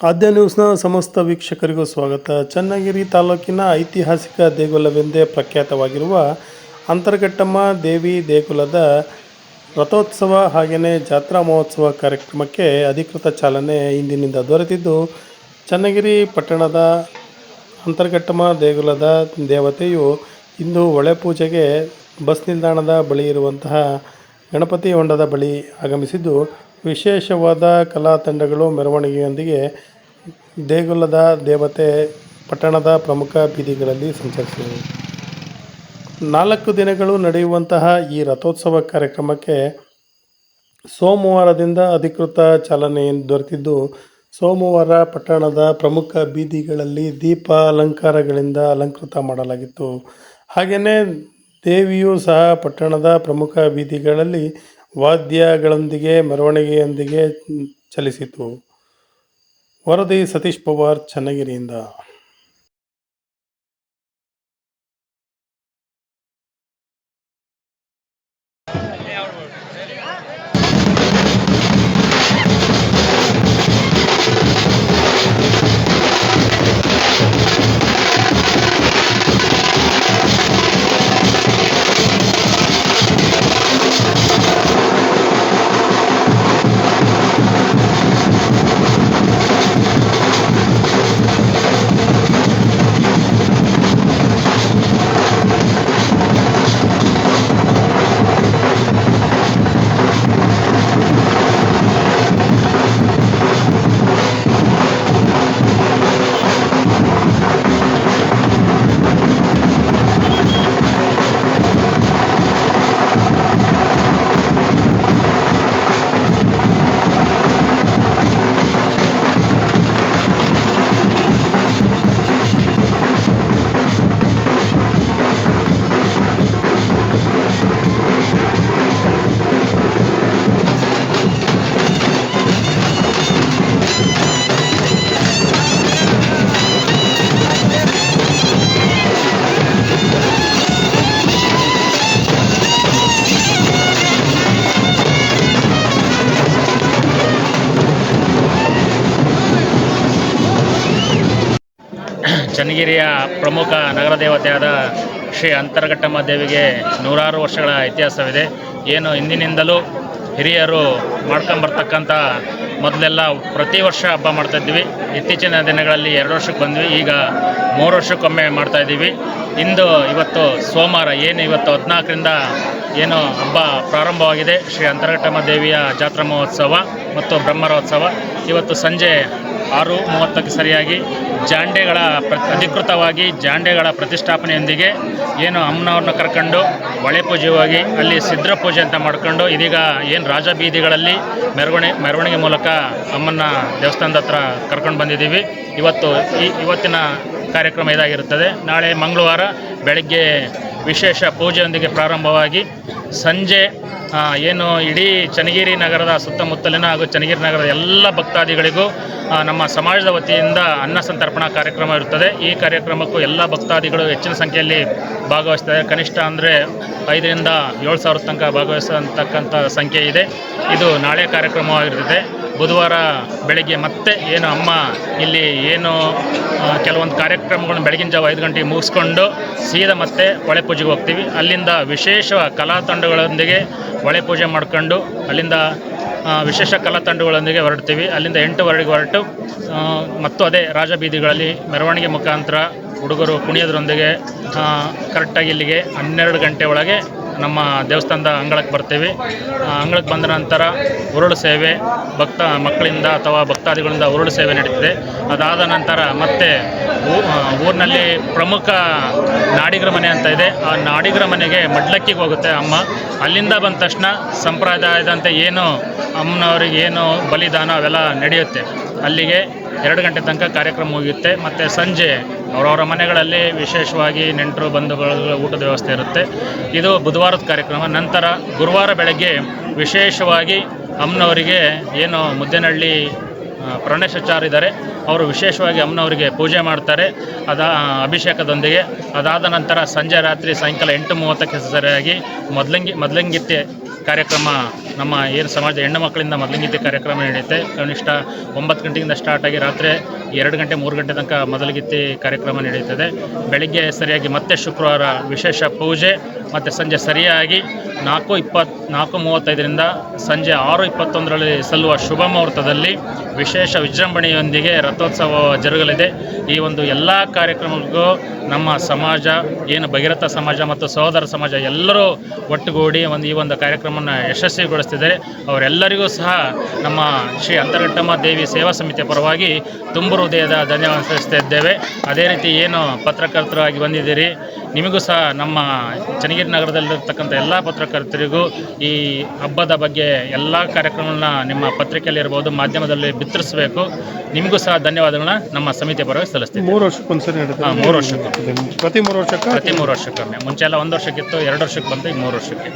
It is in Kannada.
ಆದ್ಯ ನ್ಯೂಸ್ನ ಸಮಸ್ತ ವೀಕ್ಷಕರಿಗೂ ಸ್ವಾಗತ. ಚನ್ನಗಿರಿ ತಾಲೂಕಿನ ಐತಿಹಾಸಿಕ ದೇಗುಲವೆಂದೇ ಪ್ರಖ್ಯಾತವಾಗಿರುವ ಅಂತರಘಟ್ಟಮ್ಮ ದೇವಿ ದೇಗುಲದ ರಥೋತ್ಸವ ಹಾಗೆಯೇ ಜಾತ್ರಾ ಮಹೋತ್ಸವ ಕಾರ್ಯಕ್ರಮಕ್ಕೆ ಅಧಿಕೃತ ಚಾಲನೆ ಇಂದಿನಿಂದ ದೊರೆತಿದ್ದು, ಚನ್ನಗಿರಿ ಪಟ್ಟಣದ ಅಂತರ್ಘಟ್ಟಮ್ಮ ದೇಗುಲದ ದೇವತೆಯು ಇಂದು ಒಳೆ ಪೂಜೆಗೆ ಬಸ್ ನಿಲ್ದಾಣದ ಬಳಿ ಇರುವಂತಹ ಗಣಪತಿ ಹೊಂಡದ ಬಳಿ ಆಗಮಿಸಿದ್ದು ವಿಶೇಷವಾದ ಕಲಾ ತಂಡಗಳು ಮೆರವಣಿಗೆಯೊಂದಿಗೆ ದೇಗುಲದ ದೇವತೆ ಪಟ್ಟಣದ ಪ್ರಮುಖ ಬೀದಿಗಳಲ್ಲಿ ಸಂಚರಿಸಿದವು. ನಾಲ್ಕು ದಿನಗಳು ನಡೆಯುವಂತಹ ಈ ರಥೋತ್ಸವ ಕಾರ್ಯಕ್ರಮಕ್ಕೆ ಸೋಮವಾರದಿಂದ ಅಧಿಕೃತ ಚಾಲನೆ ದೊರೆತಿದ್ದು, ಸೋಮವಾರ ಪಟ್ಟಣದ ಪ್ರಮುಖ ಬೀದಿಗಳಲ್ಲಿ ದೀಪ ಅಲಂಕಾರಗಳಿಂದ ಅಲಂಕೃತ ಮಾಡಲಾಗಿತ್ತು. ಹಾಗೆಯೇ ದೇವಿಯೂ ಸಹ ಪಟ್ಟಣದ ಪ್ರಮುಖ ಬೀದಿಗಳಲ್ಲಿ ವಾದ್ಯಗಳೊಂದಿಗೆ ಮೆರವಣಿಗೆಯೊಂದಿಗೆ ಚಲಿಸಿತು. ವರದಿ ಸತೀಶ್ ಪವಾರ್ ಚನ್ನಗಿರಿಯಿಂದ. ಚನ್ನಗಿರಿಯ ಪ್ರಮುಖ ನಗರ ದೇವತೆಯಾದ ಶ್ರೀ ಅಂತರಘಟ್ಟಮ್ಮ ದೇವಿಗೆ ನೂರಾರು ವರ್ಷಗಳ ಇತಿಹಾಸವಿದೆ. ಏನು ಹಿಂದಿನಿಂದಲೂ ಹಿರಿಯರು ಮಾಡ್ಕೊಂಬರ್ತಕ್ಕಂಥ ಮೊದಲೆಲ್ಲ ಪ್ರತಿ ವರ್ಷ ಹಬ್ಬ ಮಾಡ್ತಾಯಿದ್ವಿ ಇತ್ತೀಚಿನ ದಿನಗಳಲ್ಲಿ ಎರಡು ವರ್ಷಕ್ಕೆ ಬಂದ್ವಿ, ಈಗ ಮೂರು ವರ್ಷಕ್ಕೊಮ್ಮೆ ಮಾಡ್ತಾಯಿದ್ದೀವಿ ಇಂದು ಇವತ್ತು ಸೋಮವಾರ, ಏನು ಇವತ್ತು ಹದಿನಾಲ್ಕರಿಂದ ಏನು ಹಬ್ಬ ಪ್ರಾರಂಭವಾಗಿದೆ. ಶ್ರೀ ಅಂತರಘಟ್ಟಮ್ಮ ದೇವಿಯ ಜಾತ್ರಾ ಮಹೋತ್ಸವ ಮತ್ತು ಬ್ರಹ್ಮರೋತ್ಸವ. ಇವತ್ತು ಸಂಜೆ ಆರು ಮೂವತ್ತಕ್ಕೆ ಸರಿಯಾಗಿ ಜಾಂಡೆಗಳ ಪ್ರ ಅಧಿಕೃತವಾಗಿ ಜಾಂಡೆಗಳ ಪ್ರತಿಷ್ಠಾಪನೆಯೊಂದಿಗೆ ಏನು ಅಮ್ಮನವ್ರನ್ನ ಕರ್ಕೊಂಡು ಹೊಳೆ ಹೋಗಿ ಅಲ್ಲಿ ಸಿದ್ರ ಪೂಜೆ ಅಂತ ಮಾಡ್ಕೊಂಡು ಇದೀಗ ಏನು ರಾಜ ಬೀದಿಗಳಲ್ಲಿ ಮೆರವಣಿ ಮೆರವಣಿಗೆ ಮೂಲಕ ಅಮ್ಮನ ದೇವಸ್ಥಾನದ ಹತ್ರ ಕರ್ಕೊಂಡು ಬಂದಿದ್ದೀವಿ. ಇವತ್ತು ಈ ಇವತ್ತಿನ ಕಾರ್ಯಕ್ರಮ ಇದಾಗಿರುತ್ತದೆ. ನಾಳೆ ಮಂಗಳವಾರ ಬೆಳಗ್ಗೆ ವಿಶೇಷ ಪೂಜೆಯೊಂದಿಗೆ ಪ್ರಾರಂಭವಾಗಿ ಸಂಜೆ ಏನು ಇಡೀ ಚನ್ನಗಿರಿ ನಗರದ ಸುತ್ತಮುತ್ತಲಿನ ಹಾಗೂ ಚನ್ನಗಿರಿ ನಗರದ ಎಲ್ಲ ಭಕ್ತಾದಿಗಳಿಗೂ ನಮ್ಮ ಸಮಾಜದ ವತಿಯಿಂದ ಅನ್ನ ಸಂತರ್ಪಣಾ ಕಾರ್ಯಕ್ರಮ ಇರುತ್ತದೆ. ಈ ಕಾರ್ಯಕ್ರಮಕ್ಕೂ ಎಲ್ಲ ಭಕ್ತಾದಿಗಳು ಹೆಚ್ಚಿನ ಸಂಖ್ಯೆಯಲ್ಲಿ ಭಾಗವಹಿಸ್ತಾರೆ. ಕನಿಷ್ಠ ಅಂದರೆ ಐದರಿಂದ ಏಳು ಸಾವಿರ ತನಕ ಭಾಗವಹಿಸತಕ್ಕಂಥ ಸಂಖ್ಯೆ ಇದೆ. ಇದು ನಾಳೆ ಕಾರ್ಯಕ್ರಮವಾಗಿರ್ತದೆ. ಬುಧವಾರ ಬೆಳಗ್ಗೆ ಮತ್ತೆ ಏನು ಅಮ್ಮ ಇಲ್ಲಿ ಏನು ಕೆಲವೊಂದು ಕಾರ್ಯಕ್ರಮಗಳನ್ನ ಬೆಳಗಿನ ಜಾವ ಐದು ಗಂಟೆಗೆ ಮುಗಿಸ್ಕೊಂಡು ಸೀದಾ ಮತ್ತೆ ಹೊಳೆ ಪೂಜೆಗೆ ಹೋಗ್ತೀವಿ. ಅಲ್ಲಿಂದ ವಿಶೇಷ ಕಲಾ ತಂಡಗಳೊಂದಿಗೆ ಹೊಳೆ ಪೂಜೆ ಮಾಡ್ಕೊಂಡು ಅಲ್ಲಿಂದ ವಿಶೇಷ ಕಲಾ ತಂಡಗಳೊಂದಿಗೆ ಹೊರಡ್ತೀವಿ. ಅಲ್ಲಿಂದ ಎಂಟುವರೆಗೆ ಹೊರಟು ಮತ್ತು ಅದೇ ರಾಜಬೀದಿಗಳಲ್ಲಿ ಮೆರವಣಿಗೆ ಮುಖಾಂತರ ಹುಡುಗರು ಕುಣಿಯೋದ್ರೊಂದಿಗೆ ಕರೆಕ್ಟಾಗಿ ಇಲ್ಲಿಗೆ ಹನ್ನೆರಡು ಗಂಟೆ ಒಳಗೆ ನಮ್ಮ ದೇವಸ್ಥಾನದ ಅಂಗಳಕ್ಕೆ ಬರ್ತೀವಿ. ಅಂಗಳಕ್ಕೆ ಬಂದ ನಂತರ ಉರುಳು ಸೇವೆ, ಭಕ್ತ ಮಕ್ಕಳಿಂದ ಅಥವಾ ಭಕ್ತಾದಿಗಳಿಂದ ಉರುಳು ಸೇವೆ ನಡೀತದೆ. ಅದಾದ ನಂತರ ಮತ್ತೆ ಊರಿನಲ್ಲಿ ಪ್ರಮುಖ ನಾಡಿಗರ ಮನೆ ಅಂತ ಇದೆ. ಆ ನಾಡಿಗರ ಮನೆಗೆ ಮಡ್ಲಕ್ಕಿಗೆ ಹೋಗುತ್ತೆ ಅಮ್ಮ. ಅಲ್ಲಿಂದ ಬಂದ ತಕ್ಷಣ ಸಂಪ್ರದಾಯದಂತೆ ಏನು ಅಮ್ಮನವ್ರಿಗೆ ಏನು ಬಲಿದಾನ ಅವೆಲ್ಲ ನಡೆಯುತ್ತೆ. ಅಲ್ಲಿಗೆ ಎರಡು ಗಂಟೆ ತನಕ ಕಾರ್ಯಕ್ರಮ ಮುಗಿಯುತ್ತೆ. ಮತ್ತು ಸಂಜೆ ಅವರವರ ಮನೆಗಳಲ್ಲಿ ವಿಶೇಷವಾಗಿ ನೆಂಟರು, ಬಂಧುಗಳ ಊಟದ ವ್ಯವಸ್ಥೆ ಇರುತ್ತೆ. ಇದು ಬುಧವಾರದ ಕಾರ್ಯಕ್ರಮ. ನಂತರ ಗುರುವಾರ ಬೆಳಗ್ಗೆ ವಿಶೇಷವಾಗಿ ಅಮ್ಮನವರಿಗೆ ಏನು ಮುದ್ದೇನಹಳ್ಳಿ ಇದ್ದಾರೆ. ಅವರು ವಿಶೇಷವಾಗಿ ಅಮ್ಮನವರಿಗೆ ಪೂಜೆ ಮಾಡ್ತಾರೆ. ಅದ ಅಭಿಷೇಕದೊಂದಿಗೆ. ಅದಾದ ನಂತರ ಸಂಜೆ ರಾತ್ರಿ ಸಾಯಂಕಾಲ ಎಂಟು ಮೂವತ್ತಕ್ಕೆ ಸರಿಯಾಗಿ ಮೊದಲಂಗಿ ಮೊದಲಂಗಿತ್ತೆ ಕಾರ್ಯಕ್ರಮ ನಮ್ಮ ಏನು ಸಮಾಜ ಹೆಣ್ಣು ಮಕ್ಕಳಿಂದ ಮೊದಲಿಂಗೀತೆ ಕಾರ್ಯಕ್ರಮ ನಡೆಯುತ್ತೆ. ಕನಿಷ್ಠ ಒಂಬತ್ತು ಗಂಟೆಯಿಂದ ಸ್ಟಾರ್ಟ್ ಆಗಿ ರಾತ್ರಿ ಎರಡು ಗಂಟೆ, ಮೂರು ಗಂಟೆ ತನಕ ಮೊದಲಿಗೀತೆ ಕಾರ್ಯಕ್ರಮ ನಡೆಯುತ್ತದೆ. ಬೆಳಿಗ್ಗೆ ಸರಿಯಾಗಿ ಮತ್ತೆ ಶುಕ್ರವಾರ ವಿಶೇಷ ಪೂಜೆ. ಮತ್ತು ಸಂಜೆ ಸರಿಯಾಗಿ ನಾಲ್ಕು ಇಪ್ಪತ್ತು ನಾಲ್ಕು ಮೂವತ್ತೈದರಿಂದ ಸಂಜೆ ಆರು ಇಪ್ಪತ್ತೊಂದರಲ್ಲಿ ಸಲ್ಲುವ ಶುಭ ಮುಹೂರ್ತದಲ್ಲಿ ವಿಶೇಷ ವಿಜೃಂಭಣೆಯೊಂದಿಗೆ ರಥೋತ್ಸವ ಜರುಗಲಿದೆ. ಈ ಒಂದು ಎಲ್ಲ ಕಾರ್ಯಕ್ರಮಕ್ಕೂ ನಮ್ಮ ಸಮಾಜ, ಏನು ಭಗೀರಥ ಸಮಾಜ ಮತ್ತು ಸಹೋದರ ಸಮಾಜ ಎಲ್ಲರೂ ಒಟ್ಟುಗೂಡಿ ಒಂದು ಈ ಒಂದು ಕಾರ್ಯಕ್ರಮವನ್ನು ಯಶಸ್ವಿಗೊಳಿಸ್ತಿದ್ದಾರೆ. ಅವರೆಲ್ಲರಿಗೂ ಸಹ ನಮ್ಮ ಶ್ರೀ ಅಂತರಘಟ್ಟಮ್ಮ ದೇವಿ ಸೇವಾ ಸಮಿತಿಯ ಪರವಾಗಿ ತುಂಬು ಹೃದಯದ ಧನ್ಯವಾದ ಸಲ್ಲಿಸ್ತಾ ಇದ್ದೇವೆ. ಅದೇ ರೀತಿ ಏನು ಪತ್ರಕರ್ತರಾಗಿ ಬಂದಿದ್ದೀರಿ ನಿಮಗೂ ಸಹ ನಮ್ಮ ಚನ್ನಗಿರಿ ನಗರದಲ್ಲಿರ್ತಕ್ಕಂಥ ಎಲ್ಲ ಪತ್ರಕರ್ತರಿಗೂ ಈ ಹಬ್ಬದ ಬಗ್ಗೆ ಎಲ್ಲ ಕಾರ್ಯಕ್ರಮಗಳನ್ನ ನಿಮ್ಮ ಪತ್ರಿಕೆಯಲ್ಲಿ ಇರ್ಬೋದು ಮಾಧ್ಯಮದಲ್ಲಿ ಬಿತ್ತರಿಸಬೇಕು. ನಿಮಗೂ ಸಹ ಧನ್ಯವಾದಗಳನ್ನ ನಮ್ಮ ಸಮಿತಿ ಪರವಾಗಿ ಸಲ್ಲಿಸ್ತೀವಿ ಮೂರು ವರ್ಷಕ್ಕೊಂದ್ಸರಿ ಹಾಂ ಮೂರು ವರ್ಷಕ್ಕೆ. ಪ್ರತಿ ಮೂರು ವರ್ಷಕ್ಕೆ? ಪ್ರತಿ ಮೂರು ವರ್ಷಕ್ಕೊಮ್ಮೆ. ಮುಂಚೆ ಎಲ್ಲ ಒಂದು ವರ್ಷಕ್ಕಿತ್ತು ಎರಡು ವರ್ಷಕ್ಕೆ ಬಂತು ಈಗ ಮೂರು ವರ್ಷಕ್ಕೆ.